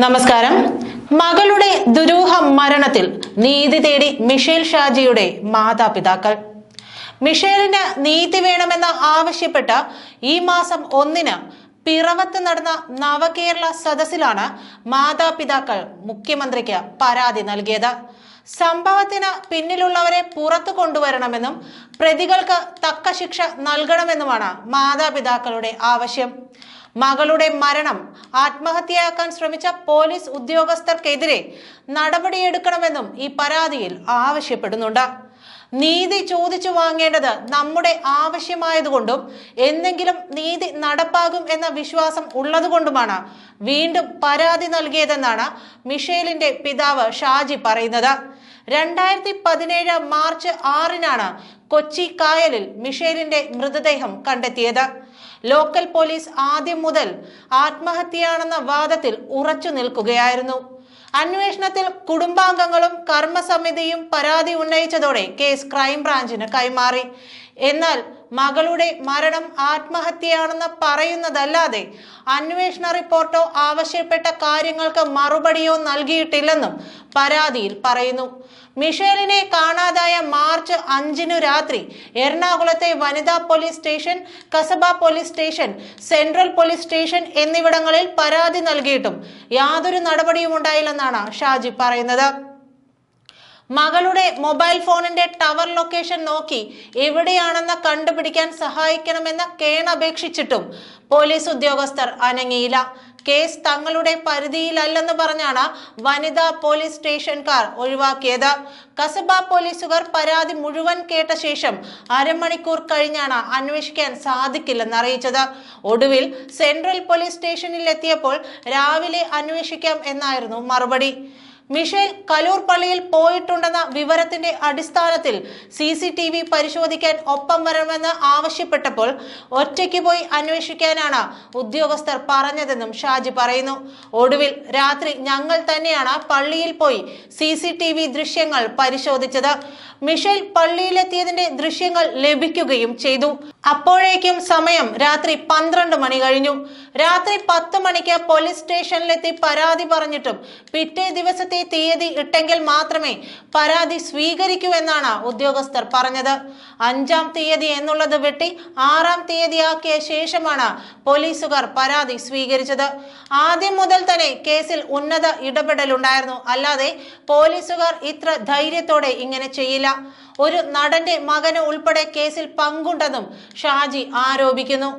നമസ്കാരം. മകളുടെ ദുരൂഹ മരണത്തിൽ നീതി തേടി മിഷേൽ ഷാജിയുടെ മാതാപിതാക്കൾ. മിഷേലിന് നീതി വേണമെന്ന് ആവശ്യപ്പെട്ട ഈ മാസം ഒന്നിന് പിറവത്ത് നടന്ന നവകേരള സദസ്സിലാണ് മാതാപിതാക്കൾ മുഖ്യമന്ത്രിക്ക് പരാതി നൽകിയത്. സംഭവത്തിന് പിന്നിലുള്ളവരെ പുറത്തു കൊണ്ടുവരണമെന്നും പ്രതികൾക്ക് തക്ക ശിക്ഷ നൽകണമെന്നുമാണ് മാതാപിതാക്കളുടെ ആവശ്യം. മകളുടെ മരണം ആത്മഹത്യയാക്കാൻ ശ്രമിച്ച പോലീസ് ഉദ്യോഗസ്ഥർക്കെതിരെ നടപടിയെടുക്കണമെന്നും ഈ പരാതിയിൽ ആവശ്യപ്പെടുന്നുണ്ട്. നീതി ചോദിച്ചു വാങ്ങേണ്ടത് നമ്മുടെ ആവശ്യമായതുകൊണ്ടും എന്തെങ്കിലും നീതി നടപ്പാകും എന്ന വിശ്വാസം ഉള്ളതുകൊണ്ടുമാണ് വീണ്ടും പരാതി നൽകിയതെന്നാണ് മിഷേലിന്റെ പിതാവ് ഷാജി പറയുന്നത്. രണ്ടായിരത്തി പതിനേഴ് മാർച്ച് ആറിനാണ് കൊച്ചി കായലിൽ മിഷേലിന്റെ മൃതദേഹം കണ്ടെത്തിയത്. ലോക്കൽ പോലീസ് ആദ്യം മുതൽ ആത്മഹത്യയാണെന്ന വാദത്തിൽ ഉറച്ചു നിൽക്കുകയായിരുന്നു. അന്വേഷണത്തിൽ കുടുംബാംഗങ്ങളും കർമ്മസമിതിയും പരാതി ഉന്നയിച്ചതോടെ കേസ് ക്രൈംബ്രാഞ്ചിന് കൈമാറി. എന്നാൽ മകളുടെ മരണം ആത്മഹത്യയാണെന്ന് പറയുന്നതല്ലാതെ അന്വേഷണ റിപ്പോർട്ടോ ആവശ്യപ്പെട്ട കാര്യങ്ങൾക്ക് മറുപടിയോ നൽകിയിട്ടില്ലെന്നും പരാതിയിൽ പറയുന്നു. മിഷേലിനെ കാണാതായ മാർച്ച് അഞ്ചിനു രാത്രി എറണാകുളത്തെ വനിതാ police station Kasaba police station central police station എന്നിവിടങ്ങളിൽ പരാതി നൽകിയിട്ടും യാതൊരു നടപടിയും ഉണ്ടായില്ലെന്നാണ് ഷാജി പറയുന്നത്. മകളുടെ മൊബൈൽ ഫോണിന്റെ ടവർ ലൊക്കേഷൻ നോക്കി എവിടെയാണെന്ന് കണ്ടുപിടിക്കാൻ സഹായിക്കണമെന്ന് കേണപേക്ഷിച്ചിട്ടും പോലീസ് ഉദ്യോഗസ്ഥർ അനങ്ങിയില്ല. കേസ് തങ്ങളുടെ പരിധിയിലല്ലെന്ന് പറഞ്ഞാണ് വനിതാ പോലീസ് സ്റ്റേഷൻകാർ ഒഴിവാക്കിയത്. കസബ പോലീസുകാർ പരാതി മുഴുവൻ കേട്ട ശേഷം അരമണിക്കൂർ കഴിഞ്ഞാണ് അന്വേഷിക്കാൻ സാധിക്കില്ലെന്ന് അറിയിച്ചത്. ഒടുവിൽ സെൻട്രൽ പോലീസ് സ്റ്റേഷനിൽ എത്തിയപ്പോൾ രാവിലെ അന്വേഷിക്കാം എന്നായിരുന്നു മറുപടി. മിഷേൽ കലൂർ പള്ളിയിൽ പോയിട്ടുണ്ടെന്ന വിവരത്തിന്റെ അടിസ്ഥാനത്തിൽ സി സി ടി വി പരിശോധിക്കാൻ ഒപ്പം വരണമെന്ന് ആവശ്യപ്പെട്ടപ്പോൾ ഒറ്റയ്ക്ക് പോയി അന്വേഷിക്കാനാണ് ഉദ്യോഗസ്ഥർ പറഞ്ഞതെന്നും ഷാജി പറയുന്നു. ഒടുവിൽ രാത്രി ഞങ്ങൾ തന്നെയാണ് പള്ളിയിൽ പോയി സി സി ടി വി ദൃശ്യങ്ങൾ പരിശോധിച്ചത്. മിഷേൽ പള്ളിയിലെത്തിയതിന്റെ ദൃശ്യങ്ങൾ ലഭിക്കുകയും ചെയ്തു. അപ്പോഴേക്കും സമയം രാത്രി പന്ത്രണ്ട് മണി കഴിഞ്ഞു. രാത്രി പത്ത് മണിക്ക് പോലീസ് സ്റ്റേഷനിലെത്തി പരാതി പറഞ്ഞിട്ടും പിറ്റേ ദിവസത്തെ തീയതി ഇട്ടെങ്കിൽ മാത്രമേ പരാതി സ്വീകരിക്കൂ എന്നാണ് ഉദ്യോഗസ്ഥർ പറഞ്ഞത്. അഞ്ചാം തീയതി എന്നുള്ളത് വെട്ടി ആറാം തീയതിയാക്കിയ ശേഷമാണ് പോലീസുകാർ പരാതി സ്വീകരിച്ചത്. ആദ്യം മുതൽ തന്നെ കേസിൽ ഉന്നത ഇടപെടലുണ്ടായിരുന്നു. അല്ലാതെ പോലീസുകാർ ഇത്ര ധൈര്യത്തോടെ ഇങ്ങനെ ചെയ്യില്ല. ഒരു നടന്റെ മകന് ഉൾപ്പെടെ കേസിൽ പങ്കുണ്ടെന്നും ഷാജി ആരോപിക്കുന്നു.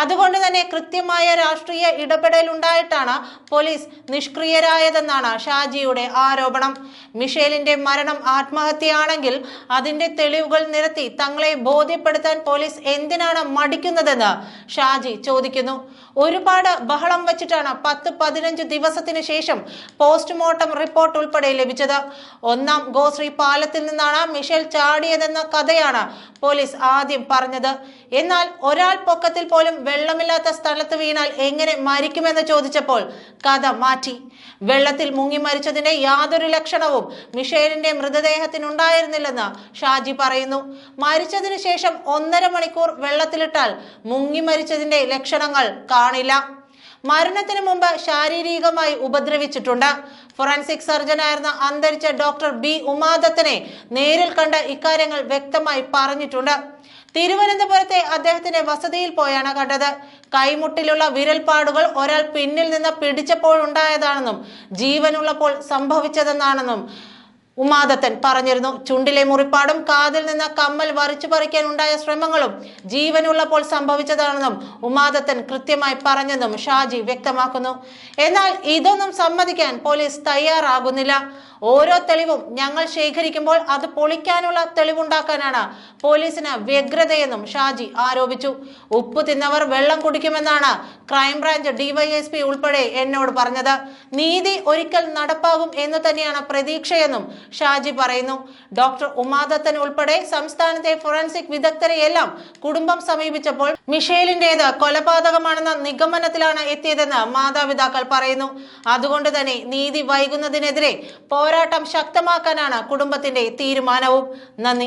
അതുകൊണ്ട് തന്നെ കൃത്യമായ രാഷ്ട്രീയ ഇടപെടൽ ഉണ്ടായിട്ടാണ് പോലീസ് നിഷ്ക്രിയരായതെന്നാണ് ഷാജിയുടെ ആരോപണം. മിഷേലിന്റെ മരണം ആത്മഹത്യയാണെങ്കിൽ അതിന്റെ തെളിവുകൾ നിരത്തി തങ്ങളെ ബോധ്യപ്പെടുത്താൻ പോലീസ് എന്തിനാണ് മടിക്കുന്നതെന്ന് ഷാജി ചോദിക്കുന്നു. ഒരുപാട് ബഹളം വെച്ചിട്ടാണ് പത്ത് പതിനഞ്ച് ദിവസത്തിന് ശേഷം പോസ്റ്റ്മോർട്ടം റിപ്പോർട്ട് ഉൾപ്പെടെ ലഭിച്ചത്. ഒന്നാം ഗോശ്രീ പാലത്തിൽ നിന്നാണ് മിഷേൽ ചാടിയതെന്ന കഥയാണ് പോലീസ് ആദ്യം പറഞ്ഞത്. എന്നാൽ ഒരാൾ പൊക്കത്തിൽ പോലും വെള്ളമില്ലാത്ത സ്ഥലത്ത് വീണാൽ എങ്ങനെ മരിക്കുമെന്ന് ചോദിച്ചപ്പോൾ കഥ മാറ്റി. വെള്ളത്തിൽ മുങ്ങി മരിച്ചതിന്റെ യാതൊരു ലക്ഷണവും മിഷേലിന്റെ മൃതദേഹത്തിനുണ്ടായിരുന്നില്ലെന്ന് ഷാജി പറയുന്നു. മരിച്ചതിന് ശേഷം ഒന്നര മണിക്കൂർ വെള്ളത്തിലിട്ടാൽ മുങ്ങി മരിച്ചതിന്റെ ലക്ഷണങ്ങൾ കാണില്ല. മരണത്തിന് മുമ്പ് ശാരീരികമായി ഉപദ്രവിച്ചിട്ടുണ്ട്. ഫോറൻസിക് സർജനായിരുന്ന അന്തരിച്ച ഡോക്ടർ ബി ഉമാദത്തിനെ നേരിൽ കണ്ട് ഇക്കാര്യങ്ങൾ വ്യക്തമായി പറഞ്ഞിട്ടുണ്ട്. തിരുവനന്തപുരത്തെ അദ്ദേഹത്തിന്റെ വസതിയിൽ പോയാണ് കണ്ടത്. കൈമുട്ടിലുള്ള വിരൽപ്പാടുകൾ ഒരാൾ പിന്നിൽ നിന്ന് പിടിച്ചപ്പോഴുണ്ടായതാണെന്നും ജീവനുള്ളപ്പോൾ സംഭവിച്ചതെന്നാണെന്നും ഉമാദത്തൻ പറഞ്ഞിരുന്നു. ചുണ്ടിലെ മുറിപ്പാടും കാതിൽ നിന്ന് കമ്മൽ വറിച്ചു പറിക്കാൻ ഉണ്ടായ ശ്രമങ്ങളും ജീവനുള്ളപ്പോൾ സംഭവിച്ചതാണെന്നും ഉമാദത്തൻ കൃത്യമായി പറഞ്ഞെന്നും ഷാജി വ്യക്തമാക്കുന്നു. എന്നാൽ ഇതൊന്നും സമ്മതിക്കാൻ പോലീസ് തയ്യാറാകുന്നില്ല. ഓരോ തെളിവും ഞങ്ങൾ ശേഖരിക്കുമ്പോൾ അത് പൊളിക്കാനുള്ള തെളിവുണ്ടാക്കാനാണ് പോലീസിന് വ്യഗ്രതയെന്നും ഷാജി ആരോപിച്ചു. ഉപ്പ് തിന്നവർ വെള്ളം കുടിക്കുമെന്നാണ് ക്രൈംബ്രാഞ്ച് ഡിവൈഎസ്പി ഉൾപ്പെടെ എന്നോട് പറഞ്ഞത്. നീതി ഒരിക്കൽ നടപ്പാകും എന്ന് തന്നെയാണ് പ്രതീക്ഷയെന്നും ഷാജി പറയുന്നു. ഡോക്ടർ ഉമാദത്തൻ ഉൾപ്പെടെ സംസ്ഥാനത്തെ ഫോറൻസിക് വിദഗ്ധരെയെല്ലാം കുടുംബം സമീപിച്ചപ്പോൾ മിഷേലിന്റേത് കൊലപാതകമാണെന്ന നിഗമനത്തിലാണ് എത്തിയതെന്ന് മാതാപിതാക്കൾ പറയുന്നു. അതുകൊണ്ട് തന്നെ നീതി വൈകുന്നതിനെതിരെ പോരാട്ടം ശക്തമാക്കാനാണ് കുടുംബത്തിന്റെ തീരുമാനവും. നന്ദി.